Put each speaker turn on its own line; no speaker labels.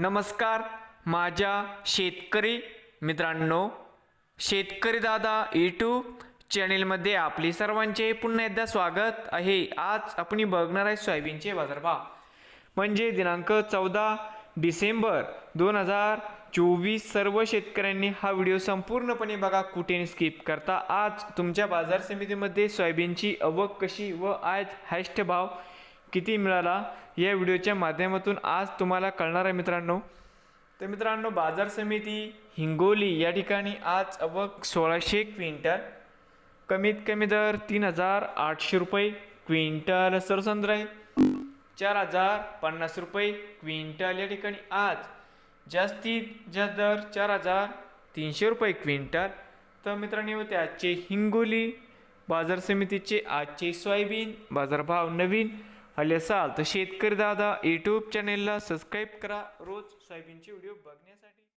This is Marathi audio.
नमस्कार माझ्या शेतकरी मित्रांनो शेतकरी दादा यूट्यूब चॅनेलमध्ये आपले सर्वांचे पुन्हा एकदा स्वागत आहे. आज आपण बघणार आहे सोयाबीनचे बाजारभाव. म्हणजे दिनांक चौदा डिसेंबर दोन हजार चोवीस सर्व शेतकऱ्यांनी हा व्हिडिओ संपूर्णपणे बघा कुठे स्किप करता. आज तुमच्या बाजार समितीमध्ये सोयाबीनची आवक कशी व आज हायस्ट भाव किती मिळाला? या व्हिडिओच्या माध्यमातून आज तुम्हाला कळणार आहे मित्रांनो. तर मित्रांनो बाजार समिती हिंगोली या ठिकाणी आज आवक सोळाशे क्विंटल कमीत कमी दर तीन हजार आठशे रुपये क्विंटल सरसंद्र आहे. चार हजार पन्नास रुपये क्विंटल या ठिकाणी आज. जास्तीत जास्त दर चार हजार तीनशे रुपये क्विंटल. तर मित्रांनो होते आजचे हिंगोली बाजार समितीचे आजचे सोयाबीन बाजारभाव नवीन. आले असाल तर शेतकरी दादा यूट्यूब चॅनेलला सबस्क्राईब करा. रोज सोयाबीनचे व्हिडिओ बघण्यासाठी.